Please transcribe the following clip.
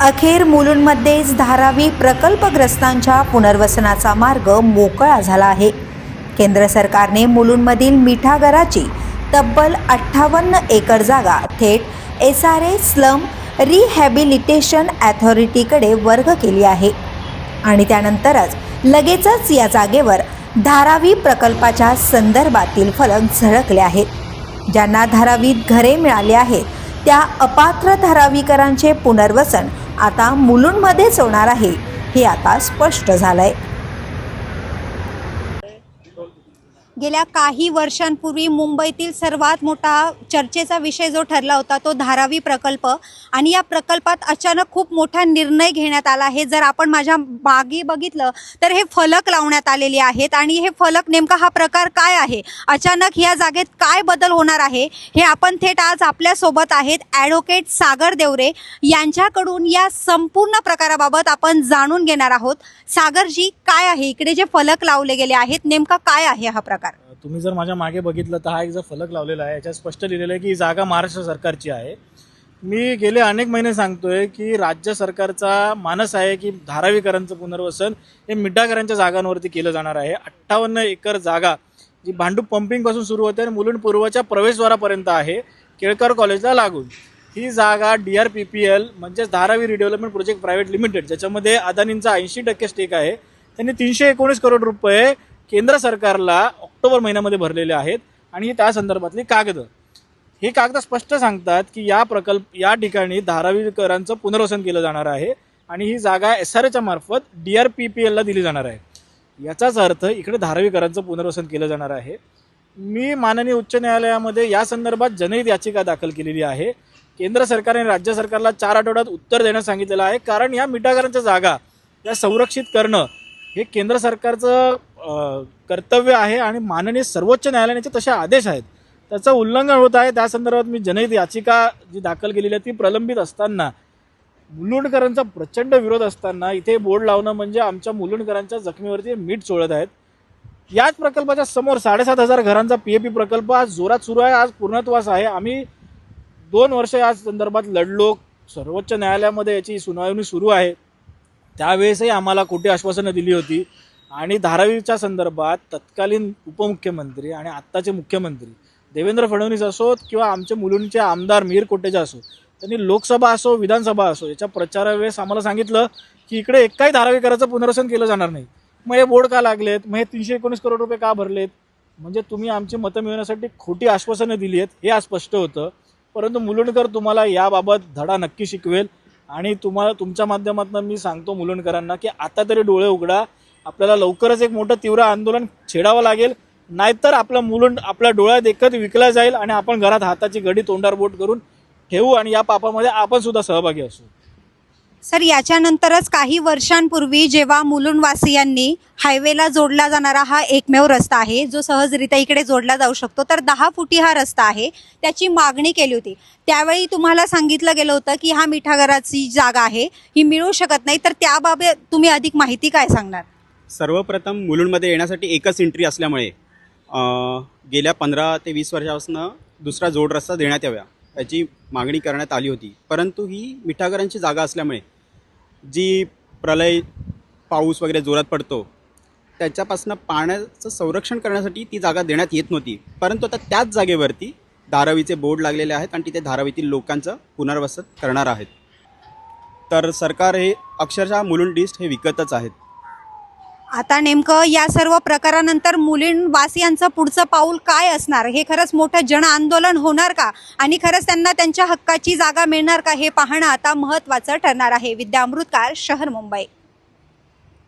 अखेर मुलुंडमध्येच धारावी प्रकल्पग्रस्तांच्या पुनर्वसनाचा मार्ग मोकळा झाला आहे. केंद्र सरकारने मुलुंडमधील मिठागराची तब्बल अठ्ठावन्न एकर जागा थेट S R A slum rehabilitation ॲथॉरिटीकडे वर्ग केली आहे. आणि त्यानंतरच लगेचच या जागेवर धारावी प्रकल्पाच्या संदर्भातील फलक झळकले आहेत ज्यांना धारावीत घरे मिळाली आहेत त्या अपात्र धारावीकरांचे पुनर्वसन आता मुलुंडमध्येच होणार आहे हे आता स्पष्ट झालंय. गेल्या काही वर्षांपूर्वी मुंबईतील सर्वात मोठा चर्चेचा विषय जो ठरला होता तो धारावी प्रकल्प. आणि या प्रकल्पात अचानक खूप मोठा निर्णय घेण्यात आला. आहे जर आपण माझ्या मागे बघितलं तर हे फलक लावण्यात आलेले आहेत. आणि हे फलक नेमका हा प्रकार काय आहे? अचानक या जागेत काय बदल होणार आहे? हे आपण थेट आज आपल्यासोबत आहेत ॲडव्होकेट सागर देवरे. यांच्याकडून या संपूर्ण प्रकाराबाबत आपण जाणून घेणार आहोत. सागरजी काय आहे? इकडे जे फलक लावले गेले आहेत नेमका काय आहे हा प्रकार? तुम्ही जर माझ्या मागे बघितलं तर हा एक जर फलक लावलेला आहे याच्यात स्पष्ट लिहिलेलं आहे की ही जागा महाराष्ट्र सरकारची आहे. मी गेले अनेक महिने सांगतोय की राज्य सरकारचा मानस आहे की धारावीकरांचं पुनर्वसन हे मिड्डाकरांच्या जागांवरती केलं जाणार आहे. अठ्ठावन्न एकर जागा जी भांडूप पंपिंगपासून सुरू होते आणि मुलुंड पूर्वच्या प्रवेशद्वारापर्यंत आहे केळकर कॉलेजला लागून. ही जागा D R P P L म्हणजेच Dharavi redevelopment project private limited ज्याच्यामध्ये अदानींचा ऐंशी टक्के स्टेक आहे. त्यांनी तीनशे एकोणीस करोड रुपये केंद्र सरकारला ऑक्टोबर महिन्यामध्ये भरलेले आहेत आणि त्या संदर्भातली कागद. हे कागद स्पष्ट सांगतात की या प्रकल्प या ठिकाणी धारावीकरांचं पुनर्वसन केलं जाणार आहे आणि ही जागा एस आर एच्या मार्फत डी आर पी पी एलला दिली जाणार आहे. याचाच अर्थ इकडे धारावीकरांचं पुनर्वसन केलं जाणार आहे. मी माननीय उच्च न्यायालयामध्ये या संदर्भात जनहित याचिका दाखल केलेली आहे. केंद्र सरकारने राज्य सरकारला चार आठवड्यात उत्तर देण्यास सांगितलेलं आहे. कारण या मिठागरांच्या जागा या संरक्षित करणं हे केंद्र सरकारचं कर्तव्य आहे आणि माननीय सर्वोच्च न्यायालयाचे तसे आदेश आहेत. त्याचं उल्लंघन होत आहे. त्या संदर्भात मी जनहित याचिका जी दाखल केलेली आहे ती प्रलंबित असताना मुलुंडकरांचा प्रचंड विरोध असताना इथे बोर्ड लावणं म्हणजे आमच्या मुलुंडकरांच्या जखमीवरती मीठ चोळत आहेत. याच प्रकल्पाच्या समोर साडेसात हजार घरांचा पी ए पी प्रकल्प आज जोरात सुरू आहे. आज पूर्णत्वास आहे. आम्ही दोन वर्ष या संदर्भात लढलो. सर्वोच्च न्यायालयामध्ये याची सुनावणी सुरू आहे. त्यावेळेसही आम्हाला खोटी आश्वासनं दिली होती? आणि धारावीच्या संदर्भात तत्कालीन उपमुख्यमंत्री आणि आत्ताचे मुख्यमंत्री देवेंद्र फडणवीस असोत किंवा आमचे मुलुंडचे आमदार मीर कोटेचे असो त्यांनी लोकसभा असो विधानसभा असो याच्या प्रचारावेळेस आम्हाला सांगितलं की इकडे एकाही धारावीकराचं पुनर्वसन केलं जाणार नाही. मग हे बोर्ड का लागलेत? मग हे तीनशे एकोणीस करोड रुपये का भरलेत? म्हणजे तुम्ही आमची मतं मिळवण्यासाठी खोटी आश्वासनं दिली आहेत हे आज स्पष्ट होतं. परंतु मुलुंडकर तुम्हाला याबाबत धडा नक्की शिकवेल आणि तुम्हाला तुमच्या माध्यमातून मी सांगतो मुलुंडकरांना की आता तरी डोळे उघडा आपल्याला लवकरच एक मोठं तीव्र आंदोलन छेडावं लागेल. नाहीतर आपलं मुलुंड आपल्या डोळ्या देखत विकला जाईल आणि आपण घरात हाताची घडी तोंडार बोट करून ठेवू आणि या पापामध्ये आपण सुद्धा सहभागी असू. सर याच्यानंतरच काही वर्षांपूर्वी जेव्हा मुलुंडवासियांनी हायवेला जोडला जाणारा हा एकमेव रस्ता आहे जो सहजरित्या इकडे जोडला जाऊ शकतो तर दहा फुटी हा रस्ता आहे. त्याची मागणी केली होती. त्यावेळी तुम्हाला सांगितलं गेलं होतं की हा मिठागराची जागा आहे ही मिळू शकत नाही तर त्याबाबत तुम्ही अधिक माहिती काय सांगणार? सर्वप्रथम मुलुंडमध्ये येण्यासाठी एकच एंट्री असल्यामुळे गेल्या पंधरा ते वीस वर्षापासून दुसरा जोड रस्ता देण्यात याव्या याची मागणी करण्यात आली होती. परंतु ही मिठागरांची जागा असल्यामुळे जी प्रलय पाऊस वगैरे जोरात पडतो त्याच्यापासून पाण्याचं संरक्षण करण्यासाठी ती जागा देण्यात येत नव्हती. परंतु आता त्याच जागेवरती धारावीचे बोर्ड लागलेले आहेत आणि तिथे धारावीतील लोकांचं पुनर्वसन करणार आहेत. तर सरकार हे अक्षरशः मुलुंड ईस्ट हे विकतच आहेत. आता नेमकं या सर्व प्रकारानंतर मुलींवासियांचं पुढचं पाऊल काय असणार? हे खरंच मोठं जन आंदोलन होणार का? आणि खरंच त्यांना त्यांच्या हक्काची जागा मिळणार का? हे पाहणं आता महत्त्वाचं ठरणार आहे. विद्या अमृतकार शहर मुंबई.